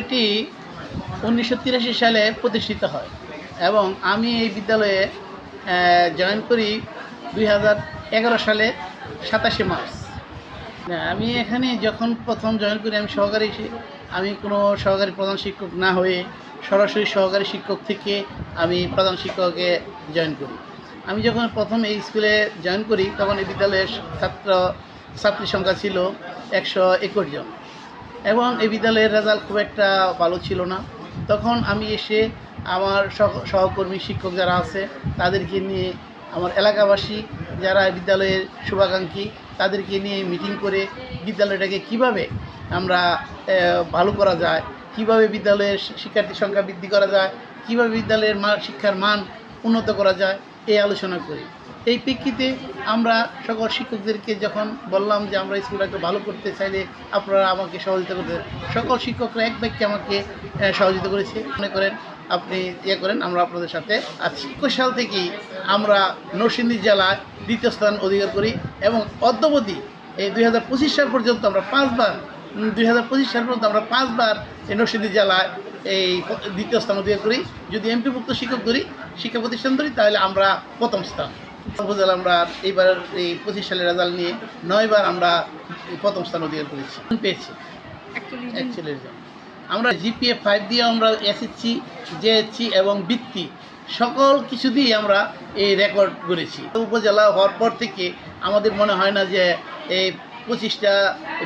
এটি উনিশশো তিরাশি সালে প্রতিষ্ঠিত হয় এবং আমি এই বিদ্যালয়ে জয়েন করি দুই হাজার এগারো সালে সাতাশে মার্চ। আমি এখানে যখন প্রথম জয়েন করি, আমি সহকারী আমি কোনো সহকারী প্রধান শিক্ষক না হয়ে সরাসরি সহকারী শিক্ষক থেকে আমি প্রধান শিক্ষকে জয়েন করি। আমি যখন প্রথম এই স্কুলে জয়েন করি, তখন এই বিদ্যালয়ের ছাত্র ছাত্রীর সংখ্যা ছিল একশো একুশ জন। এবং এই বিদ্যালয়ের রেজাল্ট খুব একটা ভালো ছিল না। তখন আমি এসে আমার সহকর্মী, শিক্ষক যারা আছে, তাদেরকে নিয়ে আমার এলাকাবাসী যারা বিদ্যালয়ের শুভাকাঙ্ক্ষী, তাদেরকে নিয়ে মিটিং করে বিদ্যালয়টাকে কীভাবে আমরা ভালো করা যায়, কীভাবে বিদ্যালয়ের শি- শিক্ষার্থীর সংখ্যা বৃদ্ধি করা যায়, কীভাবে বিদ্যালয়ের মান শিক্ষার মান উন্নত করা যায় এই আলোচনা করি। এই প্রেক্ষিতে আমরা সকল শিক্ষকদেরকে যখন বললাম যে আমরা স্কুলটাকে ভালো করতে চাইলে আপনারা আমাকে সহযোগিতা করতে সকল শিক্ষকরা এক বাক্যে আমাকে সহযোগিতা করেছে। মনে করেন আপনি ইয়ে করেন, আমরা আপনাদের সাথে আছি। একুশ সাল থেকেই আমরা নরসিংদী জেলায় দ্বিতীয় স্থান অধিকার করি এবং অদ্যবধি এই দুই হাজার পঁচিশ সাল পর্যন্ত আমরা পাঁচবার দুই হাজার পঁচিশ সাল পর্যন্ত আমরা পাঁচবার এই নরসিংদী জেলায় এই দ্বিতীয় স্থান অধিকার করি। যদি এমপিভুক্ত শিক্ষক ধরি শিক্ষা প্রতিষ্ঠান ধরি তাহলে আমরা প্রথম স্থান। উপজেলা আমরা এইবার এই পঁচিশ সালের রেজাল্ট নিয়ে নয়বার আমরা প্রথম স্থান অধিকার করেছি। পেয়েছি। অ্যাকচুয়ালি আমরা জিপিএ ফাইভ দিয়ে আমরা এসএসসি জেএসসি এবং বৃত্তি সকল কিছু দিয়ে আমরা এই রেকর্ড করেছি উপজেলা হওয়ার পর থেকে আমাদের মনে হয় না যে এই পঁচিশটা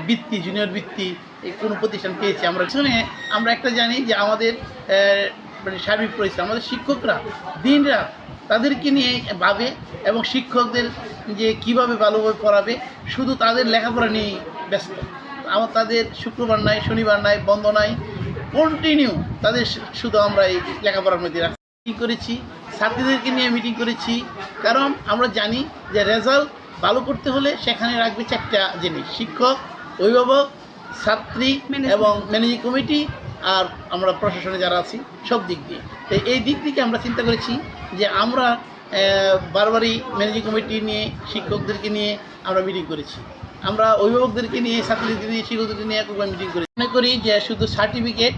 বৃত্তি জুনিয়র বৃত্তি, এই কোনো প্রতিষ্ঠান পেয়েছি আমরা। শুনে আমরা একটা জানি যে আমাদের মানে সার্বিক পরিস্থিতি আমাদের শিক্ষকরা দিনরাত তাদেরকে নিয়ে ভাবে এবং শিক্ষকদের যে কীভাবে ভালোভাবে পড়াবে, শুধু তাদের লেখাপড়া নিয়েই ব্যস্ত। আমার তাদের শুক্রবার নাই, শনিবার নাই, বন্ধ নাই কন্টিনিউ তাদের শুধু আমরা এই লেখাপড়ার মধ্যে রাখি করেছি, ছাত্রীদেরকে নিয়ে মিটিং করেছি, কারণ আমরা জানি যে রেজাল্ট ভালো করতে হলে সেখানে রাখবে চারটা জিনিস শিক্ষক অভিভাবক ছাত্রী. এবং ম্যানেজিং কমিটি আর আমরা প্রশাসনে যারা আছি সব দিক দিয়ে। তো এই দিক থেকে আমরা চিন্তা করেছি যে আমরা বারবারই ম্যানেজিং কমিটি নিয়ে শিক্ষকদেরকে নিয়ে আমরা মিটিং করেছি। আমরা অভিভাবকদেরকে নিয়ে ছাত্রীদেরকে নিয়ে শিক্ষকদেরকে নিয়ে একবার মিটিং করি মনে করি যে শুধু সার্টিফিকেট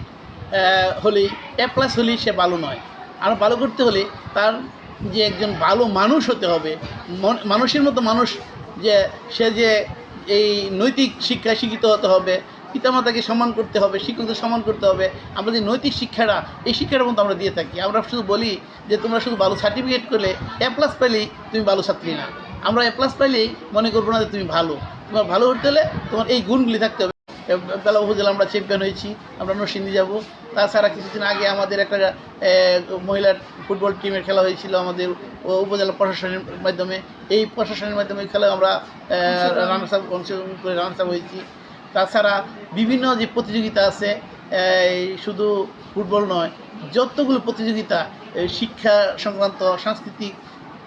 হলেই এ প্লাস হলেই সে ভালো নয়। আর ভালো করতে হলে তার যে একজন ভালো মানুষ হতে হবে। মন- মানুষের মতো মানুষ যে, সে যে এই নৈতিক শিক্ষায় শিক্ষিত হতে হবে, পিতামাতাকে সম্মান করতে হবে, শিক্ষকদের সম্মান করতে হবে, আমরা যে নৈতিক শিক্ষাটা, এই শিক্ষাটার মধ্যে আমরা দিয়ে থাকি। আমরা শুধু বলি যে, তোমরা শুধু ভালো সার্টিফিকেট করলে এ প্লাস পাইলেই তুমি ভালো ছাত্রী না। আমরা এ প্লাস পাইলেই মনে করব না যে তুমি ভালো। তোমার ভালো করতে হলে তোমার এই গুণগুলি থাকতে হবে। বেলা উপজেলা আমরা চ্যাম্পিয়ন হয়েছি, আমরা নরসিংদী যাব। তাছাড়া কিছুদিন আগে আমাদের একটা মহিলার ফুটবল টিমের খেলা হয়েছিল আমাদের উপজেলা প্রশাসনের মাধ্যমে। এই প্রশাসনের মাধ্যমে খেলায় আমরা রানার্স অংশগ্রহণ করে রানার্স আপ হয়েছি। তাছাড়া বিভিন্ন যে প্রতিযোগিতা আছে শুধু ফুটবল নয়, যতগুলো প্রতিযোগিতা শিক্ষা সংক্রান্ত, সাংস্কৃতিক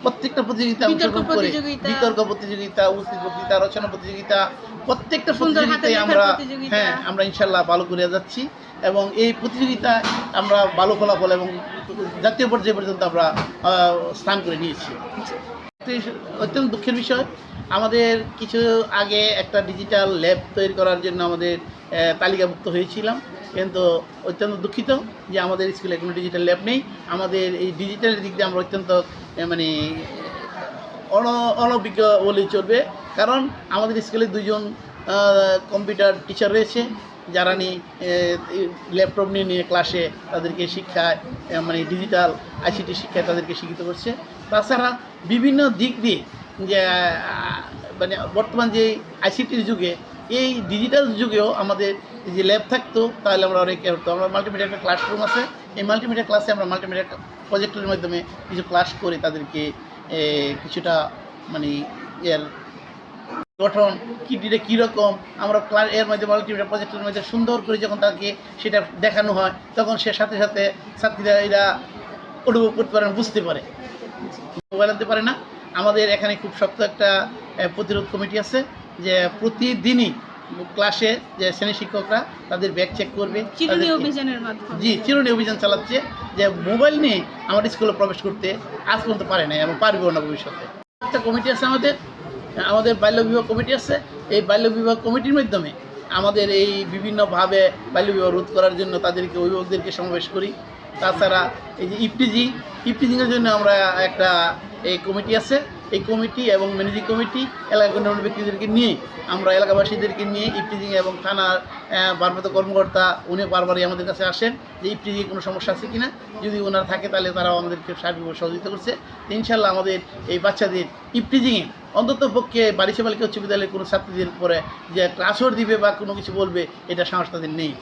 প্রত্যেকটা প্রতিযোগিতা অংশগ্রহণ করে। প্রতিযোগিতা। বিতর্ক প্রতিযোগিতা উপস্থিত বক্তৃতা রচনা প্রতিযোগিতা প্রত্যেকটা প্রতিযোগিতায় আমরা হ্যাঁ আমরা ইনশাল্লাহ ভালো করে যাচ্ছি এবং এই প্রতিযোগিতা আমরা ভালো ফলাফল এবং জাতীয় পর্যায়ে পর্যন্ত আমরা স্থান করে নিয়েছি। অত্যন্ত দুঃখের বিষয় আমাদের কিছু আগে একটা ডিজিটাল ল্যাব তৈরি করার জন্য আমাদের তালিকাভুক্ত হয়েছিলাম। কিন্তু অত্যন্ত দুঃখিত যে আমাদের স্কুলে কোনো ডিজিটাল ল্যাব নেই। আমাদের এই ডিজিটালের দিক দিয়ে আমরা অত্যন্ত মানে অন, অনভিজ্ঞ বলেই চলবে। কারণ আমাদের স্কুলে দুজন কম্পিউটার টিচার রয়েছে, যারা নিয়ে ল্যাপটপ নিয়ে নিয়ে ক্লাসে তাদেরকে শিক্ষায় মানে ডিজিটাল আইসিটি শিক্ষায় তাদেরকে শিক্ষিত করছে। তাছাড়া বিভিন্ন দিক দিয়ে, যে মানে বর্তমান যে আইসিটির যুগে এই ডিজিটাল যুগেও আমাদের যে ল্যাব থাকতো, তাহলে আমরা অনেক হতো আমরা মাল্টিমিডিয়া একটা ক্লাসরুম আছে। এই মাল্টিমিডিয়া ক্লাসে আমরা মাল্টিমিডিয়া প্রজেক্টের মাধ্যমে কিছু ক্লাস করে তাদেরকে কিছুটা মানে এর গঠন কিটিটা কীরকম আমরা ক্লাস এর মধ্যে মাল্টিমিডিয়া প্রজেক্টের মধ্যে সুন্দর করে যখন তাকে সেটা দেখানো হয়, তখন সে সাথে সাথে ছাত্রীরা এরা অনুভব করতে পারে, বুঝতে পারে। মোবাইল আনতে পারে না। আমাদের এখানে খুব শক্ত একটা প্রতিরোধ কমিটি আছে। যে প্রতিদিনই ক্লাসে যে শ্রেণি শিক্ষকরা তাদের ব্যাগ চেক করবে জি চিরুনি অভিযান চালাচ্ছে যে মোবাইল নিয়ে আমাদের স্কুলে প্রবেশ করতে আজ পর্যন্ত পারে নাই এবং পারবেও না ভবিষ্যতে। একটা কমিটি আছে আমাদের আমাদের বাল্য বিবাহ কমিটি আছে। এই বাল্য বিবাহ কমিটির মাধ্যমে আমাদের এই বিভিন্নভাবে বাল্যবিবাহ রোধ করার জন্য তাদেরকে অভিভাবকদেরকে সমাবেশ করি। তাছাড়া এই যে ইপটিজিং ইপটিজিংয়ের জন্য আমরা একটা এই কমিটি আছে। এই কমিটি এবং ম্যানেজিং কমিটি এলাকার গণ্যমান্য ব্যক্তিদেরকে নিয়ে, আমরা এলাকাবাসীদেরকে নিয়ে ইপটিজিং এবং থানার ভারপ্রাপ্ত কর্মকর্তা উনি বারবারই আমাদের কাছে আসেন যে ইপটিজিং কোনো সমস্যা আছে কিনা। যদি ওনার থাকে তাহলে তারাও আমাদেরকে সার্বিকভাবে সহযোগিতা করছে। ইনশাল্লাহ আমাদের এই বাচ্চাদের ইপটিজিংয়ে অন্তত পক্ষে বাড়িছে বালিকা উচ্চ বিদ্যালয়ের কোনো ছাত্রীদের পরে যে ক্লাসওয়ার দিবে বা কোনো কিছু বলবে, এটা সাহস তাদের নেই।